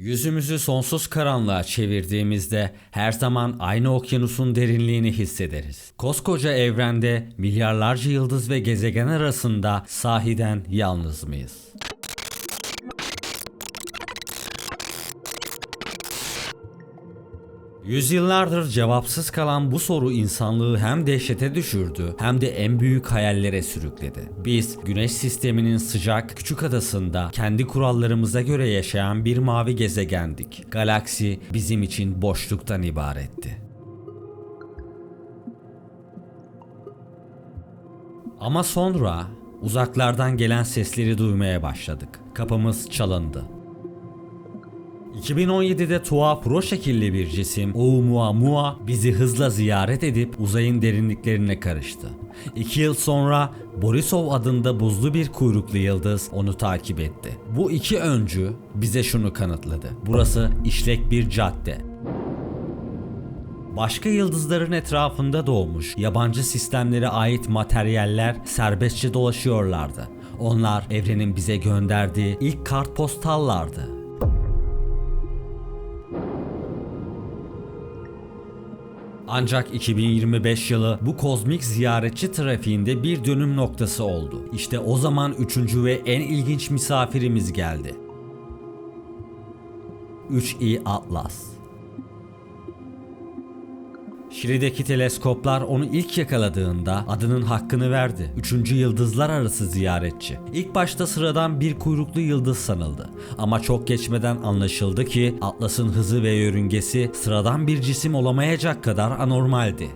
Yüzümüzü sonsuz karanlığa çevirdiğimizde her zaman aynı okyanusun derinliğini hissederiz. Koskoca evrende milyarlarca yıldız ve gezegen arasında sahiden yalnız mıyız? Yüzyıllardır cevapsız kalan bu soru insanlığı hem dehşete düşürdü hem de en büyük hayallere sürükledi. Biz Güneş sisteminin sıcak küçük adasında kendi kurallarımıza göre yaşayan bir mavi gezegendik. Galaksi bizim için boşluktan ibaretti. Ama sonra uzaklardan gelen sesleri duymaya başladık. Kapımız çalındı. 2017'de Tua Pro şekilli bir cisim Oumuamua bizi hızla ziyaret edip uzayın derinliklerine karıştı. İki yıl sonra Borisov adında buzlu bir kuyruklu yıldız onu takip etti. Bu iki öncü bize şunu kanıtladı. Burası işlek bir cadde. Başka yıldızların etrafında doğmuş yabancı sistemlere ait materyaller serbestçe dolaşıyorlardı. Onlar evrenin bize gönderdiği ilk kartpostallardı. Ancak 2025 yılı bu kozmik ziyaretçi trafiğinde bir dönüm noktası oldu. İşte o zaman üçüncü ve en ilginç misafirimiz geldi. 3i Atlas. Şili'deki teleskoplar onu ilk yakaladığında adının hakkını verdi. Üçüncü yıldızlar arası ziyaretçi. İlk başta sıradan bir kuyruklu yıldız sanıldı. Ama çok geçmeden anlaşıldı ki Atlas'ın hızı ve yörüngesi sıradan bir cisim olamayacak kadar anormaldi.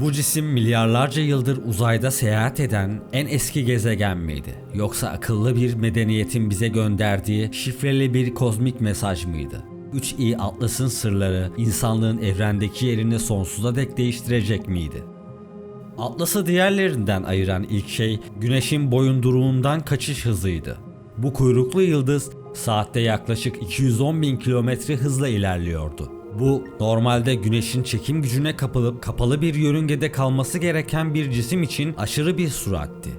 Bu cisim milyarlarca yıldır uzayda seyahat eden en eski gezegen miydi? Yoksa akıllı bir medeniyetin bize gönderdiği şifreli bir kozmik mesaj mıydı? 3i Atlas'ın sırları insanlığın evrendeki yerini sonsuza dek değiştirecek miydi? Atlas'ı diğerlerinden ayıran ilk şey güneşin boyunduruğundan kaçış hızıydı. Bu kuyruklu yıldız saatte yaklaşık 210 bin kilometre hızla ilerliyordu. Bu normalde güneşin çekim gücüne kapılıp kapalı bir yörüngede kalması gereken bir cisim için aşırı bir süratti.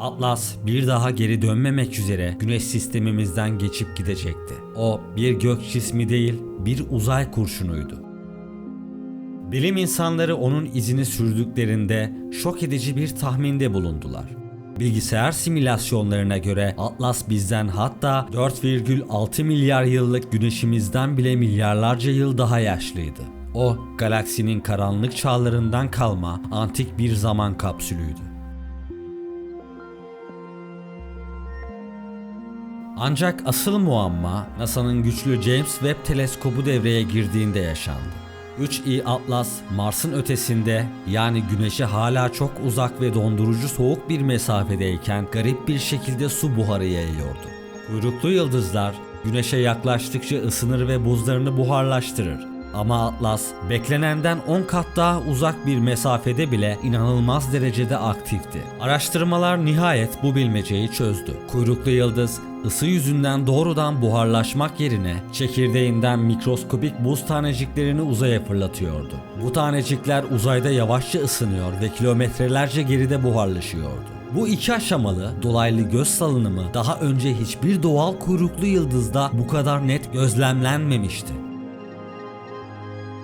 Atlas bir daha geri dönmemek üzere güneş sistemimizden geçip gidecekti. O bir gök cismi değil, bir uzay kurşunuydu. Bilim insanları onun izini sürdüklerinde şok edici bir tahminde bulundular. Bilgisayar simülasyonlarına göre Atlas bizden hatta 4,6 milyar yıllık güneşimizden bile milyarlarca yıl daha yaşlıydı. O galaksinin karanlık çağlarından kalma antik bir zaman kapsülüydü. Ancak asıl muamma NASA'nın güçlü James Webb teleskobu devreye girdiğinde yaşandı. 3i Atlas Mars'ın ötesinde yani güneşe hala çok uzak ve dondurucu soğuk bir mesafedeyken garip bir şekilde su buharı yayıyordu. Kuyruklu yıldızlar güneşe yaklaştıkça ısınır ve buzlarını buharlaştırır. Ama Atlas beklenenden 10 kat daha uzak bir mesafede bile inanılmaz derecede aktifti. Araştırmalar nihayet bu bilmeceyi çözdü. Kuyruklu yıldız ısı yüzünden doğrudan buharlaşmak yerine çekirdeğinden mikroskopik buz taneciklerini uzaya fırlatıyordu. Bu tanecikler uzayda yavaşça ısınıyor ve kilometrelerce geride buharlaşıyordu. Bu iki aşamalı dolaylı göz salınımı daha önce hiçbir doğal kuyruklu yıldızda bu kadar net gözlemlenmemişti.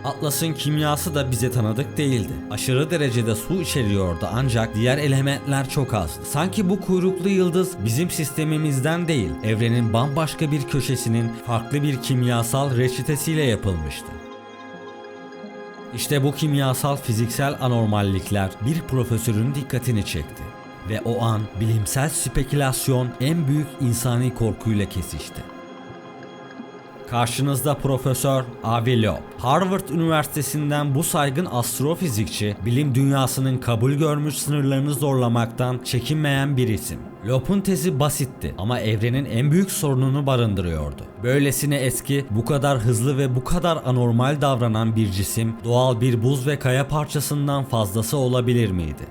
Atlas'ın kimyası da bize tanıdık değildi. Aşırı derecede su içeriyordu ancak diğer elementler çok az. Sanki bu kuyruklu yıldız bizim sistemimizden değil, evrenin bambaşka bir köşesinin farklı bir kimyasal reçetesiyle yapılmıştı. İşte bu kimyasal fiziksel anormallikler bir profesörün dikkatini çekti. Ve o an bilimsel spekülasyon en büyük insani korkuyla kesişti. Karşınızda Profesör Avi. Harvard Üniversitesi'nden bu saygın astrofizikçi, bilim dünyasının kabul görmüş sınırlarını zorlamaktan çekinmeyen bir isim. Loeb'un tezi basitti ama evrenin en büyük sorununu barındırıyordu. Böylesine eski, bu kadar hızlı ve bu kadar anormal davranan bir cisim, doğal bir buz ve kaya parçasından fazlası olabilir miydi?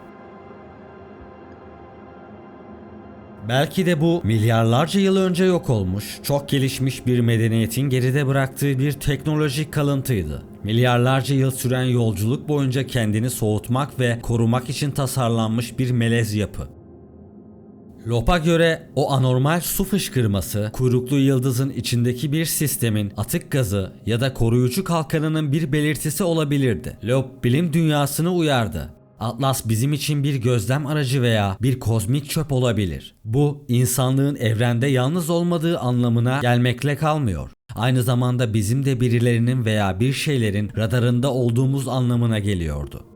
Belki de bu milyarlarca yıl önce yok olmuş, çok gelişmiş bir medeniyetin geride bıraktığı bir teknolojik kalıntıydı. Milyarlarca yıl süren yolculuk boyunca kendini soğutmak ve korumak için tasarlanmış bir melez yapı. Lop'a göre o anormal su fışkırması kuyruklu yıldızın içindeki bir sistemin atık gazı ya da koruyucu kalkanının bir belirtisi olabilirdi. Lop bilim dünyasını uyardı. Atlas bizim için bir gözlem aracı veya bir kozmik çöp olabilir. Bu insanlığın evrende yalnız olmadığı anlamına gelmekle kalmıyor. Aynı zamanda bizim de birilerinin veya bir şeylerin radarında olduğumuz anlamına geliyordu.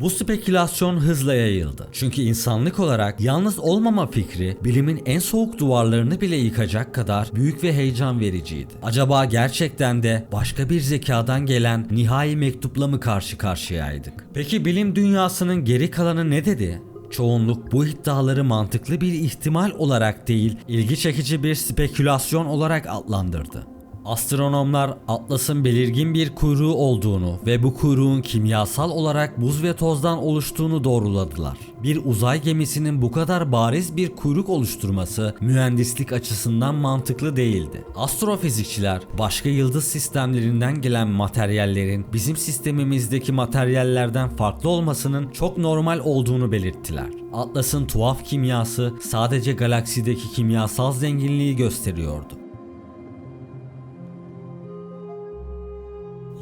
Bu spekülasyon hızla yayıldı. Çünkü insanlık olarak yalnız olmama fikri bilimin en soğuk duvarlarını bile yıkacak kadar büyük ve heyecan vericiydi. Acaba gerçekten de başka bir zekadan gelen nihai mektupla mı karşı karşıyaydık? Peki bilim dünyasının geri kalanı ne dedi? Çoğunluk bu iddiaları mantıklı bir ihtimal olarak değil, ilgi çekici bir spekülasyon olarak adlandırdı. Astronomlar Atlas'ın belirgin bir kuyruğu olduğunu ve bu kuyruğun kimyasal olarak buz ve tozdan oluştuğunu doğruladılar. Bir uzay gemisinin bu kadar bariz bir kuyruk oluşturması mühendislik açısından mantıklı değildi. Astrofizikçiler başka yıldız sistemlerinden gelen materyallerin bizim sistemimizdeki materyallerden farklı olmasının çok normal olduğunu belirttiler. Atlas'ın tuhaf kimyası sadece galaksideki kimyasal zenginliği gösteriyordu.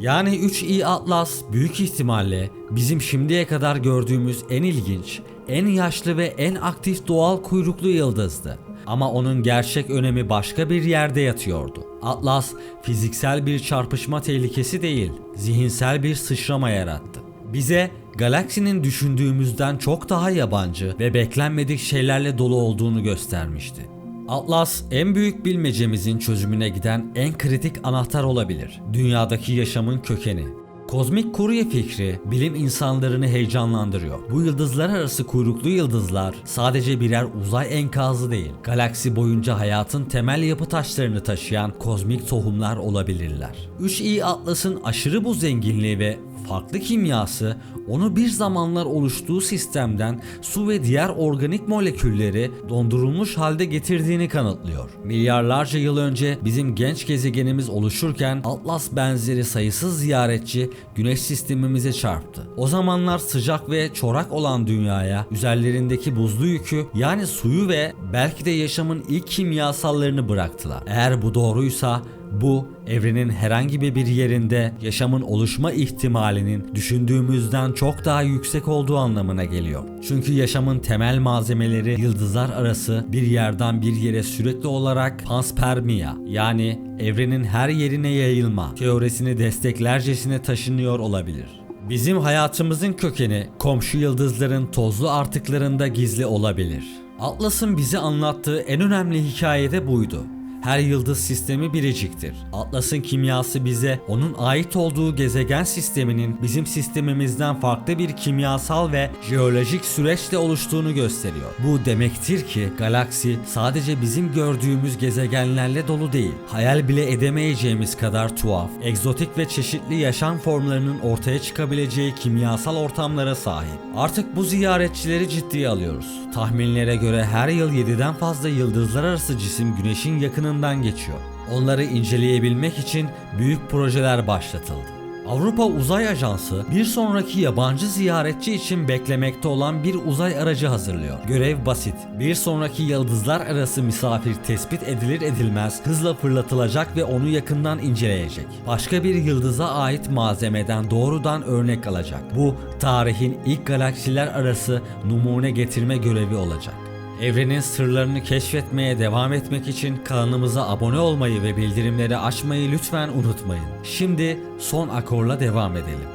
Yani 3i Atlas büyük ihtimalle bizim şimdiye kadar gördüğümüz en ilginç, en yaşlı ve en aktif doğal kuyruklu yıldızdı. Ama onun gerçek önemi başka bir yerde yatıyordu. Atlas fiziksel bir çarpışma tehlikesi değil, zihinsel bir sıçrama yarattı. Bize galaksinin düşündüğümüzden çok daha yabancı ve beklenmedik şeylerle dolu olduğunu göstermişti. Atlas en büyük bilmecemizin çözümüne giden en kritik anahtar olabilir. Dünyadaki yaşamın kökeni. Kozmik kurye fikri bilim insanlarını heyecanlandırıyor. Bu yıldızlar arası kuyruklu yıldızlar sadece birer uzay enkazı değil, galaksi boyunca hayatın temel yapı taşlarını taşıyan kozmik tohumlar olabilirler. 3i Atlas'ın aşırı bu zenginliği ve farklı kimyası onu bir zamanlar oluştuğu sistemden su ve diğer organik molekülleri dondurulmuş halde getirdiğini kanıtlıyor. Milyarlarca yıl önce bizim genç gezegenimiz oluşurken Atlas benzeri sayısız ziyaretçi güneş sistemimize çarptı. O zamanlar sıcak ve çorak olan dünyaya üzerlerindeki buzlu yükü yani suyu ve belki de yaşamın ilk kimyasallarını bıraktılar. Eğer bu doğruysa bu evrenin herhangi bir yerinde yaşamın oluşma ihtimalinin düşündüğümüzden çok daha yüksek olduğu anlamına geliyor. Çünkü yaşamın temel malzemeleri yıldızlar arası bir yerden bir yere sürekli olarak panspermia yani evrenin her yerine yayılma teorisini desteklercesine taşınıyor olabilir. Bizim hayatımızın kökeni komşu yıldızların tozlu artıklarında gizli olabilir. Atlas'ın bize anlattığı en önemli hikaye de buydu. Her yıldız sistemi biriciktir. Atlas'ın kimyası bize onun ait olduğu gezegen sisteminin bizim sistemimizden farklı bir kimyasal ve jeolojik süreçle oluştuğunu gösteriyor. Bu demektir ki galaksi sadece bizim gördüğümüz gezegenlerle dolu değil. Hayal bile edemeyeceğimiz kadar tuhaf, egzotik ve çeşitli yaşam formlarının ortaya çıkabileceği kimyasal ortamlara sahip. Artık bu ziyaretçileri ciddiye alıyoruz. Tahminlere göre her yıl 7'den fazla yıldızlar arası cisim güneşin yakınından geçiyor. Onları inceleyebilmek için büyük projeler başlatıldı. Avrupa Uzay Ajansı bir sonraki yabancı ziyaretçi için beklemekte olan bir uzay aracı hazırlıyor. Görev basit. Bir sonraki yıldızlar arası misafir tespit edilir edilmez hızla fırlatılacak ve onu yakından inceleyecek. Başka bir yıldıza ait malzemeden doğrudan örnek alacak. Bu tarihin ilk galaksiler arası numune getirme görevi olacak. Evrenin sırlarını keşfetmeye devam etmek için kanalımıza abone olmayı ve bildirimleri açmayı lütfen unutmayın. Şimdi son akorla devam edelim.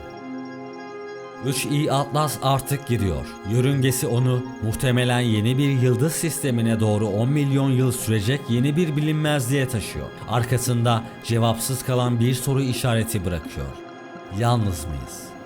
3i Atlas artık gidiyor. Yörüngesi onu muhtemelen yeni bir yıldız sistemine doğru 10 milyon yıl sürecek yeni bir bilinmezliğe taşıyor. Arkasında cevapsız kalan bir soru işareti bırakıyor. Yalnız mıyız?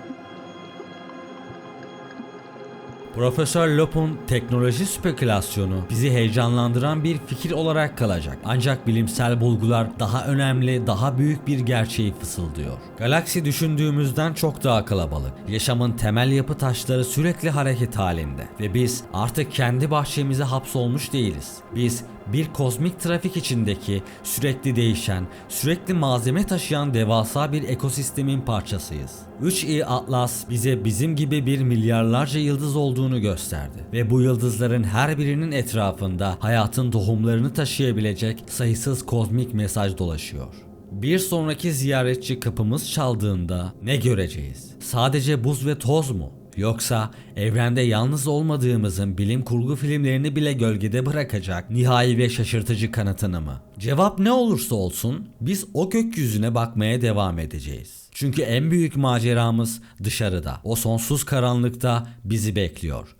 Profesör Lop'un teknoloji spekülasyonu bizi heyecanlandıran bir fikir olarak kalacak. Ancak bilimsel bulgular daha önemli, daha büyük bir gerçeği fısıldıyor. Galaksi düşündüğümüzden çok daha kalabalık. Yaşamın temel yapı taşları sürekli hareket halinde ve biz artık kendi bahçemize hapsolmuş değiliz. Biz bir kozmik trafik içindeki sürekli değişen, sürekli malzeme taşıyan devasa bir ekosistemin parçasıyız. 3i Atlas bize bizim gibi bir milyarlarca yıldız olduğunu gösterdi ve bu yıldızların her birinin etrafında hayatın tohumlarını taşıyabilecek sayısız kozmik mesaj dolaşıyor. Bir sonraki ziyaretçi kapımız çaldığında ne göreceğiz? Sadece buz ve toz mu? Yoksa evrende yalnız olmadığımızın bilim kurgu filmlerini bile gölgede bırakacak nihai ve şaşırtıcı kanıtını mı? Cevap ne olursa olsun biz o gökyüzüne bakmaya devam edeceğiz. Çünkü en büyük maceramız dışarıda. O sonsuz karanlıkta bizi bekliyor.